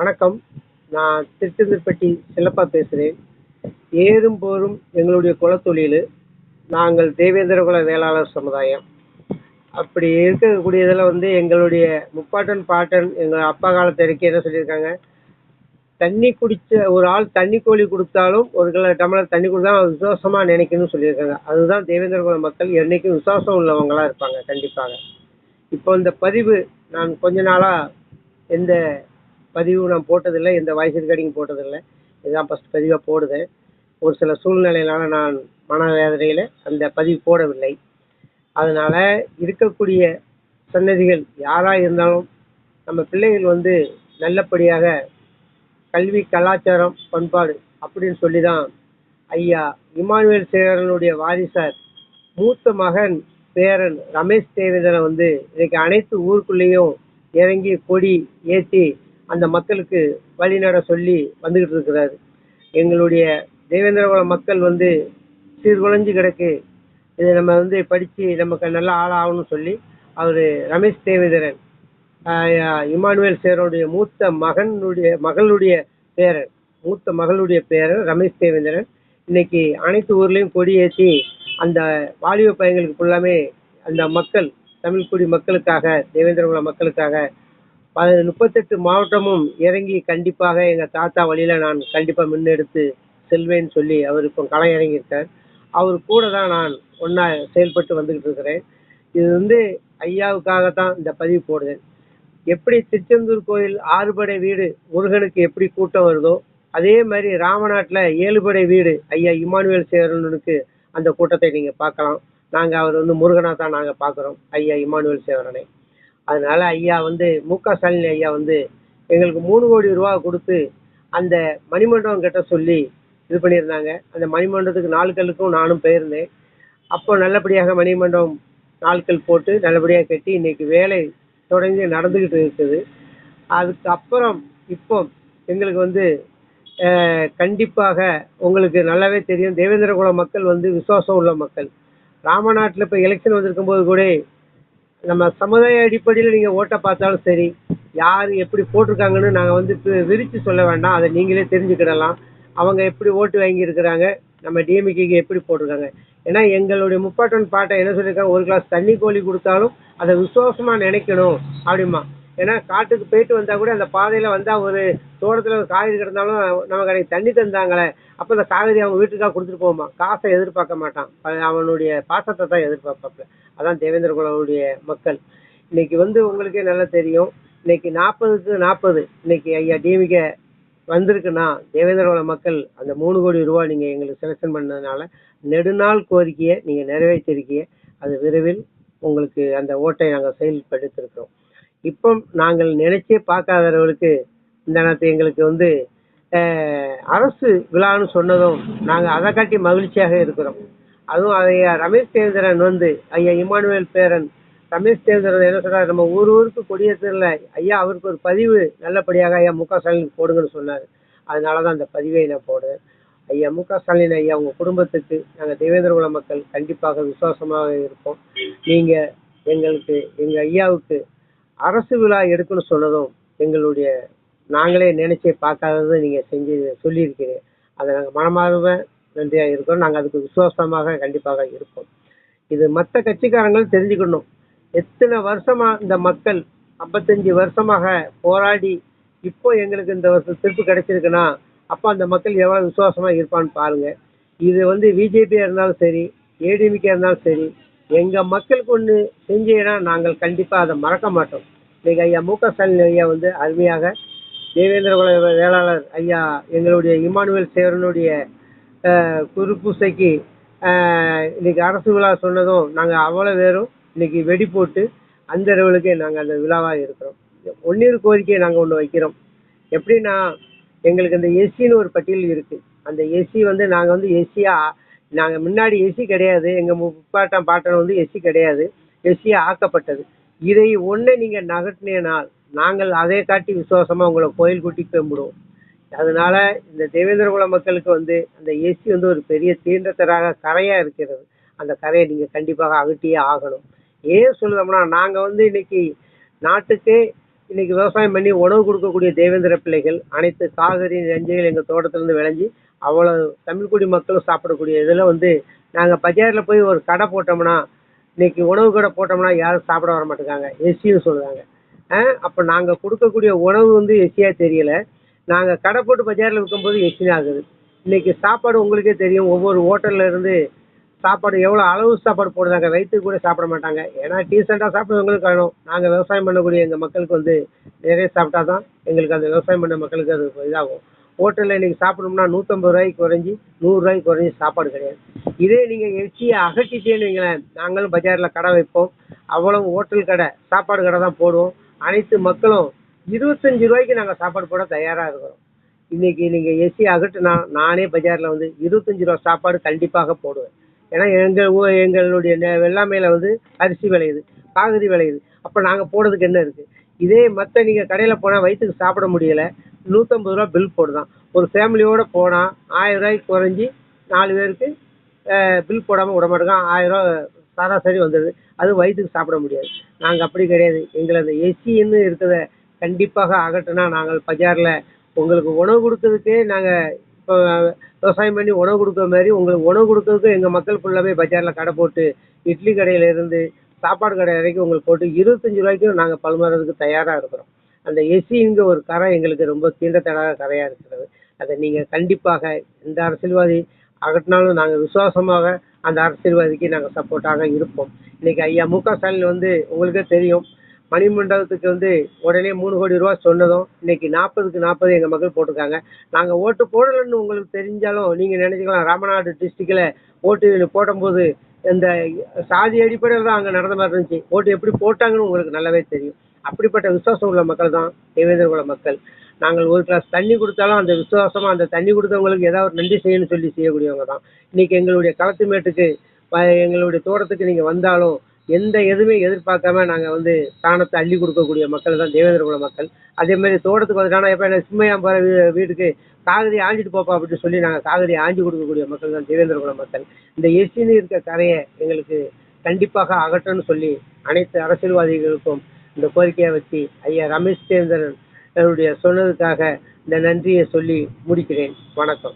வணக்கம். நான் திருச்செந்தூர்பட்டி சிலப்பா பேசுகிறேன் ஏறும் போரும் எங்களுடைய குலத்தொழில் நாங்கள் தேவேந்திரகுல வேளாளர் சமுதாயம். அப்படி இருக்கக்கூடியதில் வந்து எங்களுடைய முப்பாட்டன் பாட்டன் எங்கள் அப்பா காலத்தை இருக்க என்ன சொல்லியிருக்காங்க? தண்ணி குடிச்ச ஒரு ஆள் தண்ணி கோழி கொடுத்தாலும் ஒரு கிலோ டம்ளர் தண்ணி கொடுத்தா விசுவாசமாக நினைக்கணும்னு சொல்லியிருக்காங்க. அதுதான் தேவேந்திரகுல மக்கள் என்றைக்கும் விசுவாசம் உள்ளவங்களாக இருப்பாங்க கண்டிப்பாக. இப்போ இந்த பதிவு நான் கொஞ்ச நாளாக எந்த பதிவு நான் போட்டதில்லை எந்த வாய்ஸ் ரெக்கார்டிங் போட்டதில்லை. இதுதான் ஃபஸ்ட் பதிவாக போடுதேன். ஒரு சில சூழ்நிலையிலான நான் மனவேதனையில் அந்த பதிவு போடவில்லை. அதனால் இருக்கக்கூடிய சன்னதிகள் யாராக இருந்தாலும் நம்ம பிள்ளைகள் வந்து நல்லபடியாக கல்வி கலாச்சாரம் பண்பாடு அப்படின்னு சொல்லி தான் ஐயா இமானுவேல் சேகரனுடைய வாரிசார் மூத்த மகன் பேரன் ரமேஷ் தேவேந்திரன் வந்து இன்றைக்கு அனைத்து ஊருக்குள்ளேயும் இறங்கி கொடி ஏற்றி அந்த மக்களுக்கு வழிநட சொல்லி வந்துக்கிட்டு இருக்கிறாரு. எங்களுடைய தேவேந்திரகுல மக்கள் வந்து சீர்குலைஞ்சு கிடக்கு. இதை நம்ம வந்து படித்து நமக்கு நல்லா ஆளாகணும்னு சொல்லி அவர் ரமேஷ் தேவேந்திரன் இமானுவேல் சேரனுடைய மூத்த மகனுடைய மகளுடைய பேரன் மூத்த மகளுடைய பேரன் ரமேஷ் தேவேந்திரன். இன்னைக்கு அனைத்து ஊர்லேயும் கொடி ஏற்றி அந்த வாலிப பையங்களுக்கு ஃபுல்லாமே அந்த மக்கள் தமிழ்குடி மக்களுக்காக தேவேந்திரகுல மக்களுக்காக முப்பத்தெட்டு மாவட்டமும் இறங்கி கண்டிப்பாக எங்கள் தாத்தா வழியில் நான் கண்டிப்பாக முன்னெடுத்து செல்வேன்னு சொல்லி அவர் இப்போ களம் இறங்கியிருக்கார். அவர் கூட தான் நான் ஒன்றா செயல்பட்டு வந்துக்கிட்டு இருக்கிறேன். இது வந்து ஐயாவுக்காகத்தான் இந்த பதிவு போடுதேன் எப்படி திருச்செந்தூர் கோயில் ஆறுபடை வீடு முருகனுக்கு எப்படி கூட்டம் வருதோ அதே மாதிரி ராமநாட்டில் ஏழுபடை வீடு ஐயா இமானுவேல் சேவரனுக்கு அந்த கூட்டத்தை நீங்கள் பார்க்கலாம். நாங்கள் அவர் வந்து முருகனாக தான் நாங்கள் பார்க்குறோம் ஐயா இமானுவேல் சேவரனை. அதனால ஐயா வந்து மு க. ஸ்டாலின் ஐயா வந்து எங்களுக்கு மூணு கோடி ரூபா கொடுத்து அந்த மணிமண்டபம் கிட்ட சொல்லி இது பண்ணியிருந்தாங்க. அந்த மணிமண்டபத்துக்கு நாலு கல்லுக்கும் நானும் போயிருந்தேன். அப்போ நல்லபடியாக மணிமண்டபம் நாட்கள் போட்டு நல்லபடியாக கட்டி இன்னைக்கு வேலை தொடங்கி நடந்துக்கிட்டு இருக்குது. அதுக்கப்புறம் இப்போ எங்களுக்கு வந்து கண்டிப்பாக உங்களுக்கு நல்லாவே தெரியும். தேவேந்திரகுல மக்கள் வந்து விசுவாசம் உள்ள மக்கள். ராமநாட்டில் இப்போ எலெக்ஷன் வந்திருக்கும் போது கூட நம்ம சமுதாய அடிப்படையில் நீங்கள் ஓட்டை பார்த்தாலும் சரி யார் எப்படி போட்டிருக்காங்கன்னு நாங்கள் வந்து விரித்து சொல்ல வேண்டாம். அதை நீங்களே தெரிஞ்சுக்கிடலாம். அவங்க எப்படி ஓட்டு வாங்கியிருக்கிறாங்க நம்ம டிஎம்கேக்கு எப்படி போட்டிருக்காங்க. ஏன்னா எங்களுடைய முப்பாட்டன் பாட்டை என்ன சொல்லியிருக்காங்க? ஒரு கிளாஸ் தண்ணி கோழி கொடுத்தாலும் அதை விசுவாசமாக நினைக்கணும் அப்படிமா ஏன்னா காட்டுக்கு போயிட்டு வந்தால் கூட அந்த பாதையில் வந்தால் ஒரு தோட்டத்தில் ஒரு காய்கறி கிடந்தாலும் நம்ம கடைக்கு தண்ணி தந்தாங்களே. அப்போ அந்த காவேரி அவங்க வீட்டுக்காக கொடுத்துட்டு போமா காசை எதிர்பார்க்க மாட்டான். அவனுடைய பாசத்தை தான் எதிர்பார்ப்பாப்ல அதான் தேவேந்திர குலவுடைய மக்கள். இன்னைக்கு வந்து உங்களுக்கே நல்லா தெரியும். இன்னைக்கு நாற்பதுக்கு நாற்பது. இன்னைக்கு ஐயா டிஎம்கே வந்திருக்குன்னா தேவேந்திர குல மக்கள் அந்த மூணு கோடி ரூபா நீங்கள் எங்களுக்கு செலெக்ஷன் பண்ணதுனால நெடுநாள் கோரிக்கையை நீங்கள் நிறைவேற்றிருக்கீங்க. அது விரைவில் உங்களுக்கு அந்த ஓட்டை நாங்கள் செயல்படுத்திருக்கிறோம். இப்போ நாங்கள் நினைச்சே பார்க்காதவர்களுக்கு இந்த நேரத்தை எங்களுக்கு வந்து அரசு விழான்னு சொன்னதும் நாங்கள் அதை காட்டி மகிழ்ச்சியாக இருக்கிறோம். அதுவும் அதைய ரமேஷ் தேந்திரன் வந்து ஐயா இமானுவேல் பேரன் ரமேஷ் தேந்திரன் என்ன சொல்கிறார் நம்ம ஊர் ஊருக்கு கொடியேற்றல ஐயா அவருக்கு ஒரு பதிவு நல்லபடியாக ஐயா மு க. ஸ்டாலின் போடுங்கன்னு சொன்னார். அதனால தான் அந்த பதிவை நான் போடுறேன். ஐயா மு க. ஸ்டாலின் ஐயா உங்கள் குடும்பத்துக்கு நாங்கள் தேவேந்திரகுல மக்கள் கண்டிப்பாக விசுவாசமாக இருப்போம். நீங்கள் எங்களுக்கு எங்கள் ஐயாவுக்கு அரசு விழா எடுக்கணும்னு சொன்னதும் எங்களுடைய நாங்களே நினைச்சே பார்க்காததை நீங்கள் செஞ்சு சொல்லியிருக்கிறீங்க. அதை நாங்கள் மனமார்வ நன்றியாக இருக்கோம். நாங்கள் அதுக்கு விசுவாசமாக கண்டிப்பாக இருப்போம். இது மற்ற கட்சிக்காரங்களும் தெரிஞ்சுக்கணும். எத்தனை வருஷமா இந்த மக்கள் ஐம்பத்தஞ்சு வருஷமாக போராடி இப்போ எங்களுக்கு இந்த வருஷம் திருப்பு கிடைச்சிருக்குன்னா அப்போ அந்த மக்கள் எவ்வளோ விசுவாசமாக இருப்பான்னு பாருங்க. இது வந்து பிஜேபியாக இருந்தாலும் சரி ஏடிஎம்கே இருந்தாலும் சரி எங்கள் மக்களுக்கு ஒன்று செஞ்சீங்கன்னா நாங்கள் கண்டிப்பாக அதை மறக்க மாட்டோம். நீங்கள் ஐயா மு க ஸ்டாலின் ஐயா வந்து அருமையாக தேவேந்திர குல வேளாளர் ஐயா எங்களுடைய இமானுவேல் சேரனுடைய அஹ், இன்னைக்கு அரசு விழா சொன்னதும் நாங்கள் அவ்வளோ பேரும் இன்னைக்கு வெடி போட்டு அந்த இரவுகளுக்கே நாங்கள் அந்த விழாவாக இருக்கிறோம். ஒன்னொரு கோரிக்கையை நாங்கள் ஒன்று வைக்கிறோம். எப்படின்னா எங்களுக்கு இந்த எஸ்சின்னு ஒரு பட்டியல் இருக்குது அந்த எஸ்சி வந்து நாங்கள் வந்து எஸ்சியாக நாங்கள் முன்னாடி எஸ்சி கிடையாது. எங்கள் முப்பாட்டம் பாட்டன் வந்து எஸ்சி கிடையாது. எஸ்சியாக ஆக்கப்பட்டது. இதை ஒன்றை நீங்கள் நகட்டினால் நாங்கள் அதை காட்டி விசுவாசமாக உங்களை கோயில் கூட்டி கும்பிடுவோம் அதனால இந்த தேவேந்திரகுல மக்களுக்கு வந்து அந்த ஏசி வந்து ஒரு பெரிய தீண்டத்தராக கரையாக இருக்கிறது. அந்த கரையை நீங்கள் கண்டிப்பாக அகட்டியே ஆகணும். ஏன் சொல்லுதோம்னா நாங்கள் வந்து இன்னைக்கு நாட்டுக்கே இன்னைக்கு விவசாயம் பண்ணி உணவு கொடுக்கக்கூடிய தேவேந்திர பிள்ளைகள் அனைத்து காய்கறி நெஞ்சைகள் எங்கள் தோட்டத்திலேருந்து விளைஞ்சி அவ்வளோ தமிழ்குடி மக்களும் சாப்பிடக்கூடிய இதில் வந்து நாங்கள் பஜாரில் போய் ஒரு கடை போட்டோம்னா இன்னைக்கு உணவு கடை போட்டோம்னா யாரும் சாப்பிட வர மாட்டேங்காங்க. எஸ்சின்னு சொல்லுவாங்க அப்போ நாங்கள் கொடுக்கக்கூடிய உணவு வந்து எஸ்சியாக தெரியலை. நாங்கள் கடை போட்டு பஜாரில் விற்கும்போது எஸ்சின்னு ஆகுது இன்றைக்கி சாப்பாடு உங்களுக்கே தெரியும். ஒவ்வொரு ஹோட்டலில் இருந்து சாப்பாடு எவ்வளோ அளவு சாப்பாடு போடுறாங்க. வயிற்றுக்கு கூட சாப்பிட மாட்டாங்க. ஏன்னா டீசெண்டாக சாப்பிட்றவங்களுக்கு வேணும். நாங்கள் விவசாயம் பண்ணக்கூடிய எங்கள் மக்களுக்கு வந்து நிறைய சாப்பிட்டா தான் எங்களுக்கு அந்த விவசாயம் பண்ண மக்களுக்கு அது இதாகும். ஹோட்டலில் இன்றைக்கி சாப்பிடணும்னா நூற்றம்பது ரூபாய்க்கு குறைஞ்சி நூறுரூவாய்க்கு குறைஞ்சி சாப்பாடு கிடையாது. இதே நீங்கள் எச்சியை அகட்டிட்டேன்னு வைங்களேன். நாங்களும் பஜாரில் கடை வைப்போம். அவ்வளவு ஹோட்டல் கடை சாப்பாடு கடை தான் போடுவோம். அனைத்து மக்களும் இருபத்தஞ்சு ரூபாய்க்கு நாங்கள் சாப்பாடு போட தயாராக இருக்கிறோம். இன்னைக்கு நீங்கள் எஸ்சி அகட்டுனா நானே பஜாரில் வந்து இருபத்தஞ்சி ரூபா சாப்பாடு கண்டிப்பாக போடுவேன். ஏன்னா எங்கள் ஊ எங்களுடைய நெ- வெள்ளாமையில் வந்து அரிசி விளையுது காய்கறி விளையுது. அப்போ நாங்கள் போடுறதுக்கு என்ன இருக்குது இதே மற்ற நீங்கள் கடையில் போனால் வயிற்றுக்கு சாப்பிட முடியலை நூற்றம்பது ரூபா பில் போடுதான். ஒரு ஃபேமிலியோடு போனால் ஆயிரம் ரூபாய்க்கு குறைஞ்சி நாலு பேருக்கு பில் போடாமல் விட மாட்டேங்க ஆயிரம் ரூபா சராசரி வந்துடுது. அது வயிற்றுக்கு சாப்பிட முடியாது. நாங்கள் அப்படி கிடையாது. எங்களை அந்த எஸ்சின்னு இருக்கிறத கண்டிப்பாக அகற்றினா நாங்கள் பஜாரில் உங்களுக்கு உணவு கொடுக்கறதுக்கே நாங்கள் இப்போ விவசாயம் பண்ணி உணவு கொடுக்குற மாதிரி உங்களுக்கு உணவு கொடுக்கறதுக்கு எங்கள் மக்கள் ஃபுல்லாகவே பஜாரில் கடை போட்டு இட்லி கடையிலேருந்து சாப்பாடு கடை வரைக்கும் உங்களுக்கு போட்டு இருபத்தஞ்சி ரூபாய்க்கும் நாங்கள் பழுமாறதுக்கு தயாராக இருக்கிறோம். அந்த எஸ்சிங்கிற ஒரு கரை எங்களுக்கு ரொம்ப தீண்டத்தடாத கரையாக இருக்கிறது. அதை நீங்கள் கண்டிப்பாக எந்த அரசியல்வாதி அகற்றினாலும் நாங்கள் விசுவாசமாக அந்த அரசியல்வாதிக்கு நாங்கள் சப்போர்ட்டாக இருப்போம். இன்னைக்கு ஐயா மு க ஸ்டாலின் வந்து உங்களுக்கே தெரியும் மணிமண்டபத்துக்கு வந்து உடனே மூணு கோடி ரூபா சொன்னதும் இன்னைக்கு நாற்பதுக்கு நாற்பது எங்கள் மக்கள் போட்டிருக்காங்க. நாங்கள் ஓட்டு போடலைன்னு உங்களுக்கு தெரிஞ்சாலும் நீங்கள் நினச்சிக்கலாம் ராமநாடு டிஸ்ட்ரிக்டில் ஓட்டு போடும்போது இந்த சாதி அடிப்படையில் தான் அங்கே நடந்த மாதிரி இருந்துச்சு. ஓட்டு எப்படி போட்டாங்கன்னு உங்களுக்கு நல்லாவே தெரியும். அப்படிப்பட்ட விசுவாசம் உள்ள மக்கள் தான் தேவேந்திர குல மக்கள். நாங்கள் ஒரு கிளாஸ் தண்ணி கொடுத்தாலும் அந்த விசுவாசமாக அந்த தண்ணி கொடுத்தவங்களுக்கு ஏதாவது ஒரு நன்றி செய்யணும்னு சொல்லி செய்யக்கூடியவங்க தான். இன்னைக்கு எங்களுடைய களத்து மேட்டுக்கு எங்களுடைய தோட்டத்துக்கு நீங்கள் வந்தாலும் எந்த எதுவுமே எதிர்பார்க்காம நாங்கள் வந்து தானத்தை அள்ளி கொடுக்கக்கூடிய மக்கள் தான் தேவேந்திர குல மக்கள். அதே மாதிரி தோட்டத்துக்கு வந்துட்டானா எப்போ என்ன சும்மையா போகிற வீ வீட்டுக்கு காகரி ஆஞ்சிட்டு போப்பா அப்படின்னு சொல்லி நாங்கள் காகரி ஆஞ்சி கொடுக்கக்கூடிய மக்கள் தான் தேவேந்திரகுல மக்கள். இந்த எஸ்சின்னு இருக்க கரையை எங்களுக்கு கண்டிப்பாக அகற்றணும்னு சொல்லி அனைத்து அரசியல்வாதிகளுக்கும் இந்த கோரிக்கையை வச்சு ஐயா ரமேஷ் தேந்திரன் என்னுடைய சொன்னதுக்காக இந்த நன்றியை சொல்லி முடிக்கிறேன். வணக்கம்.